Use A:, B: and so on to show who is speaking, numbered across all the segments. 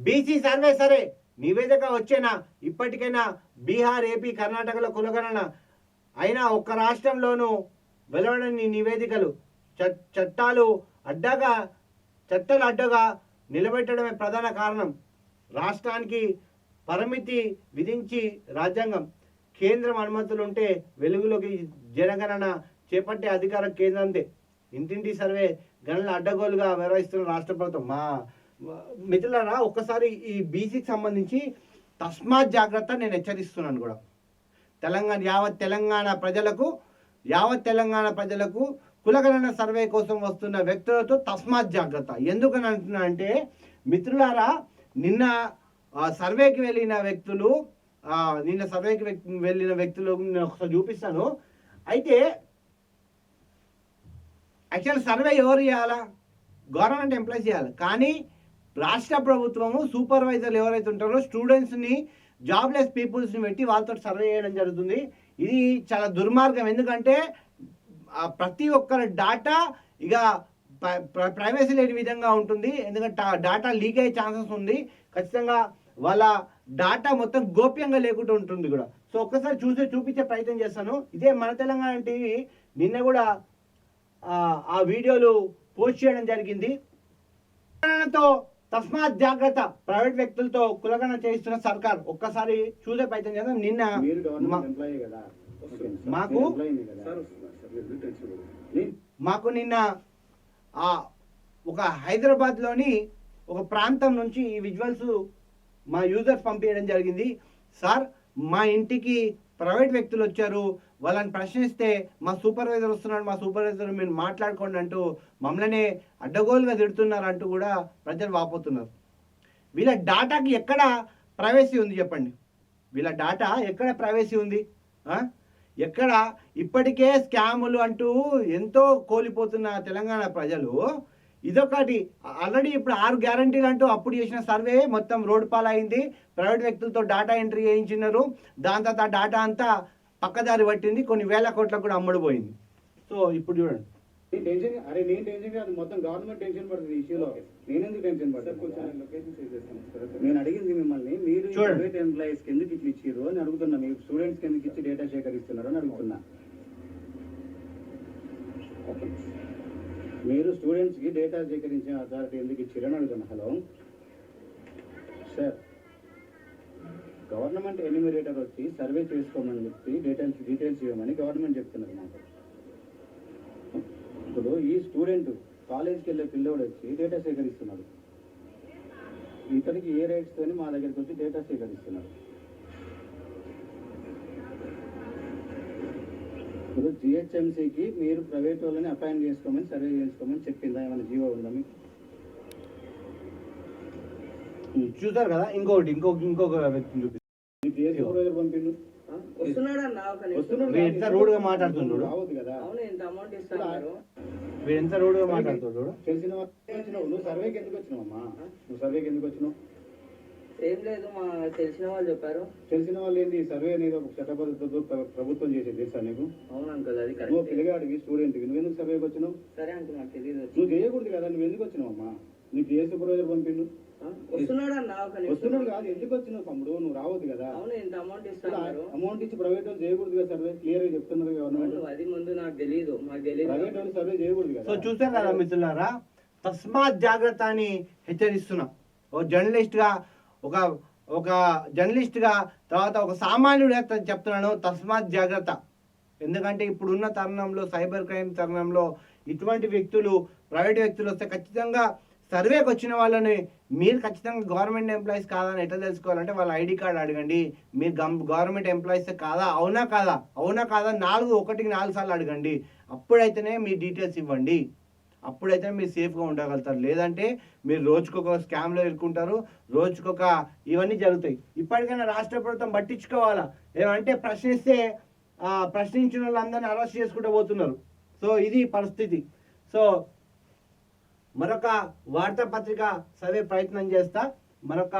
A: BC survey సరే. నివేదిక వచ్చేనా? ఇప్పటికైనా బీహార్ ఏపీ కర్ణాటకలో కులగణన అయినా ఒక్క రాష్ట్రంలోనూ వెలువడని నివేదికలు చ- చట్టాలు అడ్డగా చట్టాలు అడ్డగా నిలబెట్టడమే ప్రధాన కారణం. రాష్ట్రానికి పరిమితి విధించి రాజ్యాంగం. కేంద్రం అనుమతులు ఉంటే వెలుగులోకి జనగణన చేపట్టే అధికారం కేంద్రందే ఇంటింటి సర్వే గణన అడ్డగోలుగా వ్యవహరిస్తున్న రాష్ట్ర ప్రభుత్వం. మా- మిత్రులారా ఒక్కసారి ఈ బీసీకి సంబంధించి తస్మాత్ జాగ్రత్త నేను హెచ్చరిస్తున్నాను కూడా. తెలంగాణ యావత్ తెలంగాణ ప్రజలకు యావత్ తెలంగాణ ప్రజలకు కులగణన సర్వే కోసం వస్తున్న వ్యక్తులతో తస్మాత్ జాగ్రత్త. ఎందుకని అంటున్నా అంటే మిత్రులారా నిన్న సర్వేకి వెళ్ళిన వ్యక్తులు నిన్న సర్వేకి వెళ్ళిన వ్యక్తులు నేను ఒకసారి చూపిస్తాను. అయితే యాక్చువల్ సర్వే ఎవరు చేయాలా? గవర్నమెంట్ ఎంప్లాయ్ చేయాలి. కానీ రాష్ట్ర ప్రభుత్వము సూపర్వైజర్లు ఎవరైతే ఉంటారో స్టూడెంట్స్ని జాబ్లెస్ పీపుల్స్ని పెట్టి వాళ్ళతో సర్వే చేయడం జరుగుతుంది. ఇది చాలా దుర్మార్గం. ఎందుకంటే ప్రతి ఒక్కరి డాటా ఇక ప్రైవసీ లేని విధంగా ఉంటుంది. ఎందుకంటే డాటా లీక్ అయ్యే ఛాన్సెస్ ఉంది. ఖచ్చితంగా వాళ్ళ డాటా మొత్తం గోప్యంగా లేకుండా ఉంటుంది కూడా. సో ఒక్కసారి చూసి చూపించే ప్రయత్నం చేస్తాను. ఇదే మన తెలంగాణ టీవీ. నిన్న కూడా ఆ, వీడియోలు పోస్ట్ చేయడం జరిగింది. తో తస్మాత్ జాగ్రత్త. ప్రైవేట్ వ్యక్తులతో కులగణన చేయిస్తున్న సర్కార్. ఒక్కసారి చూసే ప్రయత్నం చేద్దాం. నిన్న
B: మీరు
A: మా-
B: గవర్నమెంట్ ఎంప్లాయీ కదా
A: మాకు- మాకు నిన్న ఆ ఒక హైదరాబాద్లోని ఒక ప్రాంతం నుంచి ఈ విజువల్స్ మా యూజర్స్ పంపించడం జరిగింది. సార్ మా ఇంటికి ప్రైవేట్ వ్యక్తులు వచ్చారు. వాళ్ళని ప్రశ్నిస్తే మా సూపర్వైజర్ వస్తున్నాడు మా సూపర్వైజర్ మీరు మాట్లాడుకోండి అంటూ మమ్మల్ని అడ్డగోలుగా తిడుతున్నారు అంటూ కూడా ప్రజలు వాపోతున్నారు. వీళ్ళ డాటాకి ఎక్కడ ప్రైవసీ ఉంది చెప్పండి? వీళ్ళ డాటా ఎక్కడ ప్రైవసీ ఉంది? ఎక్కడ? ఇప్పటికే స్కాములు అంటూ ఎంతో కోల్పోతున్న తెలంగాణ ప్రజలు ఇదొకటి. ఆల్రెడీ ఇప్పుడు ఆరు గ్యారంటీలు అంటూ అప్పుడు చేసిన సర్వే మొత్తం రోడ్ పాలైంది. ప్రైవేట్ వ్యక్తులతో డాటా ఎంట్రీ చేయించినారు. దాని తర్వాత ఆ డాటా అంతా పక్కదారి పట్టింది కొన్ని వేల కోట్లకు కూడా అమ్ముడుపోయింది. సో ఇప్పుడు చూడండి.
B: టెన్షన్ అరే నేను టెన్షన్ కాదు మొత్తం గవర్నమెంట్ టెన్షన్ పడుతుంది ఈ ఇష్యూలో నేను ఎందుకు టెన్షన్ నేను అడిగింది మిమ్మల్ని మీరు
A: చూడండి.
B: ప్రైవేట్ ఎంప్లాయీస్ ఎందుకు ఇట్లా ఇచ్చారు అని అడుగుతున్నా మీకు స్టూడెంట్స్ ఎందుకు ఇచ్చి డేటా సేకరిస్తున్నారు అని అడుగుతున్నా. మీరు స్టూడెంట్స్కి డేటా సేకరించిన అథారిటీ ఎందుకు ఇచ్చారు అని అడుగుతున్నా. హలో? సార్ గవర్నమెంట్ ఎన్యూమిరేటర్ వచ్చి సర్వే చేసుకోమని చెప్పి డీటెయిల్స్ డీటెయిల్స్ ఇవ్వమని గవర్నమెంట్ చెప్తున్నారు మాకు. ఇప్పుడు ఈ స్టూడెంట్ కాలేజ్కి వెళ్ళే పిల్లోడు వచ్చి డేటా సేకరిస్తున్నాడు. ఇతనికి ఏ రైట్స్తో మా దగ్గరికి వచ్చి డేటా సేకరిస్తున్నాడు. ఇప్పుడు జిహెచ్ఎంసీకి మీరు ప్రైవేట్ వాళ్ళని అపాయింట్ చేసుకోమని సర్వే చేసుకోమని చెప్పిందా? ఏమైనా జీవో ఉందా మీకు?
A: చూసారు కదా ఇంకొకటి ఇంకొక ఇంకొక వ్యక్తిని చూపిస్తారు
B: పంపిండు?
A: ఎంత
B: తెలిసిన నువ్వు సర్వేకి ఎందుకు నువ్వు సర్వేకి ఎందుకు వచ్చినావు?
C: ఏం లేదు మా తెలిసిన వాళ్ళు చెప్పారు.
B: తెలిసిన వాళ్ళు ఏంటి సర్వే అనేది ఒక చట్టబద్ధతతో ప్రభుత్వం చేసేది తెలుసా నీకు?
C: అవును అంకుల్ అది
B: నువ్వు పిల్లగాడివి స్టూడెంట్వి. నువ్వు ఎందుకు సర్వేకి వచ్చినావు?
C: సరే అంకుల్ నాకు తెలియదు
B: నువ్వు చేయకూడదు కదా నువ్వు ఎందుకు వచ్చినావు అమ్మా? నీకు ఏ సూపర్వైజర్ పంపిండు?
C: వస్తున్నాడు
B: కాదు ఎందుకు వచ్చినావు తమ్ముడు? నువ్వు రావద్దు కదా.
C: అవును ఇంత అమౌంట్ ఇస్తున్నారు
B: అమౌంట్ ఇచ్చి ప్రైవేట్ వాళ్ళు చేయకూడదు కదా సర్వే క్లియర్గా చెప్తున్నారు గవర్నమెంట్
C: అది ముందు నాకు తెలియదు మాకు తెలియదు
B: ప్రైవేట్ వాళ్ళు సర్వే చేయకూడదు
A: సో
B: కదా
A: చూసారు కదా మిత్రులారా తస్మాత్ జాగ్రత్త అని హెచ్చరిస్తున్నా. ఓ జర్నలిస్ట్గా ఒక ఒక జర్నలిస్ట్గా తర్వాత ఒక సామాన్యుడిగా చెప్తున్నాను తస్మాత్ జాగ్రత్త. ఎందుకంటే ఇప్పుడున్న తరుణంలో సైబర్ క్రైమ్ తరుణంలో ఇటువంటి వ్యక్తులు ప్రైవేట్ వ్యక్తులు వస్తే ఖచ్చితంగా సర్వేకి వచ్చిన వాళ్ళని మీరు ఖచ్చితంగా గవర్నమెంట్ ఎంప్లాయీస్ కాదని ఎట్లా తెలుసుకోవాలంటే వాళ్ళ ఐడి కార్డు అడగండి. మీరు గమ్ గవర్నమెంట్ ఎంప్లాయీస్ కాదా? అవునా కాదా? అవునా కాదా? నాలుగు ఒకటికి నాలుగు సార్లు అడగండి. అప్పుడైతేనే మీ డీటెయిల్స్ ఇవ్వండి. అప్పుడైతే మీరు సేఫ్గా ఉండగలుగుతారు. లేదంటే మీరు రోజుకొక స్కామ్లో ఇరుక్కుంటారు. రోజుకొక ఇవన్నీ జరుగుతాయి. ఇప్పటికైనా రాష్ట్ర ప్రభుత్వం పట్టించుకోవాలా? ఏమంటే ప్రశ్నిస్తే ప్రశ్నించిన వాళ్ళందరినీ అరెస్ట్ చేసుకుంటూ పోతున్నారు. సో ఇది పరిస్థితి. సో మరొక వార్తాపత్రిక చదివే ప్రయత్నం చేస్తా. మరొక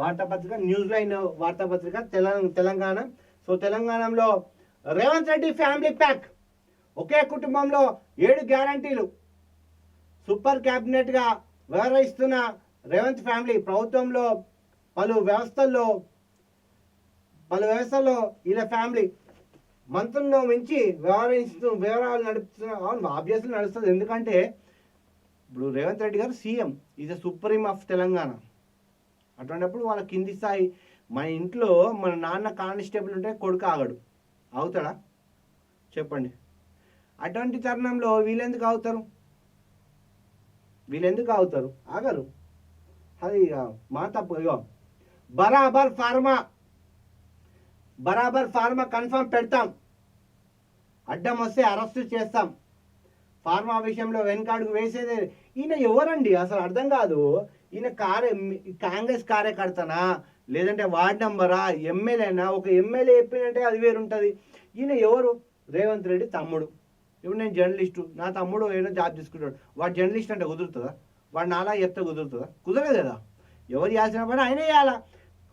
A: వార్తాపత్రిక న్యూస్ లైన్ వార్తాపత్రిక తెలంగాణ తెలంగాణ. సో తెలంగాణలో రేవంత్ రెడ్డి ఫ్యామిలీ ప్యాక్. ఒకే కుటుంబంలో ఏడు గ్యారంటీలు. సూపర్ క్యాబినెట్గా వ్యవహరిస్తున్న రేవంత్ ఫ్యామిలీ ప్రభుత్వంలో పలు వ్యవస్థల్లో పలు వ్యవస్థల్లో ఇలా ఫ్యామిలీ మంత్రులను మించి వ్యవహరిస్తూ వివరాలు నడుపుతున్న ఆబ్వియస్లీ నడుస్తుంది. ఎందుకంటే ఇప్పుడు Revanth Reddy garu CM is the supreme of Telangana. అటువంటిప్పుడు వాళ్ళ కింది స్థాయి మన ఇంట్లో మన నాన్న కానిస్టేబుల్ ఉంటే కొడుకు ఆగడు. అవుతాడా చెప్పండి. అటువంటి తరుణంలో వీళ్ళెందుకు అవుతారు వీళ్ళెందుకు అవుతారు ఆగరు. అది మా తప్పు. ఇగో బరాబర్ ఫార్మా. బరాబర్ ఫార్మా కన్ఫర్మ్ పెడతాం. అడ్డం వస్తే అరెస్ట్ చేస్తాం. ఫార్మా విషయంలో వెనకాడుకు వేసేదే. ఈయన ఎవరండి? అసలు అర్థం కాదు. ఈయన కార్య కాంగ్రెస్ కార్యకర్తనా? లేదంటే వార్డ్ నంబరా? ఎమ్మెల్యేనా? ఒక ఎమ్మెల్యే చెప్పినట్టే అది వేరుంటుంది. ఈయన ఎవరు? రేవంత్ రెడ్డి తమ్ముడు. ఇప్పుడు నేను జర్నలిస్టు. నా తమ్ముడు ఏదో జాబ్ తీసుకుంటాడు వాడు జర్నలిస్ట్ అంటే కుదురుతుందా? వాడు నాలా చెప్తే కుదురుతుందా? కుదరదు కదా. ఎవరు చేయాల్సిన పని ఆయనే చేయాల?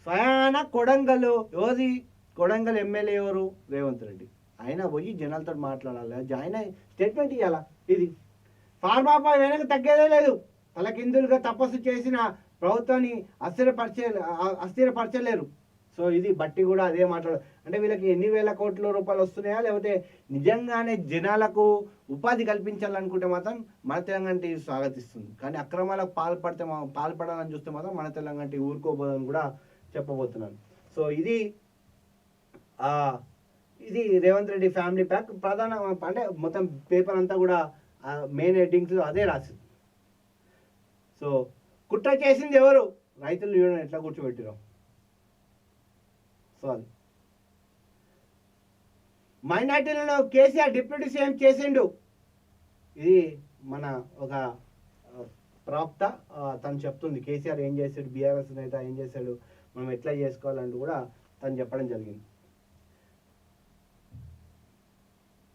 A: స్వయాన కొడంగల్ ఎవరి కొడంగల్ ఎమ్మెల్యే ఎవరు? రేవంత్ రెడ్డి. ఆయన పోయి జనాలతో మాట్లాడాలి జాయిన్ అయ్యి స్టేట్మెంట్ ఇవ్వాలా ఇది. ఫార్మాపై వెనక తగ్గేదే లేదు. తలకిందులుగా తపస్సు చేసిన ప్రభుత్వాన్ని అస్థిరపరిచే అస్థిరపరచలేరు. సో ఇది బట్టి కూడా అదే మాట్లాడు అంటే వీళ్ళకి ఎన్ని వేల కోట్ల రూపాయలు వస్తున్నాయా? లేకపోతే నిజంగానే జనాలకు ఉపాధి కల్పించాలనుకుంటే మాత్రం మన తెలంగాణ టీవీ స్వాగతిస్తుంది. కానీ అక్రమాలకు పాల్పడితే పాల్పడాలని చూస్తే మాత్రం మన తెలంగాణ టీవీ ఊరుకోబోదని కూడా చెప్పబోతున్నాను. సో ఇది ఇది రేవంత్ రెడ్డి ఫ్యామిలీ ప్యాక్. ప్రధాన అంటే మొత్తం పేపర్ అంతా కూడా మెయిన్ హెడ్డింగ్స్లో అదే రాసింది. సో కుట్ర చేసింది ఎవరు? రైతులు చూడండి ఎట్లా కూర్చోబెట్టిరు సో అది. మైనార్టీలను కేసీఆర్ డిప్యూటీ సీఎం చేసిండు. ఇది మన ఒక ప్రాప్త తను చెప్తుంది. కేసీఆర్ ఏం చేశాడు? బీఆర్ఎస్ నేత ఏం చేశాడు? మనం ఎట్లా చేసుకోవాలంటూ కూడా తను చెప్పడం జరిగింది.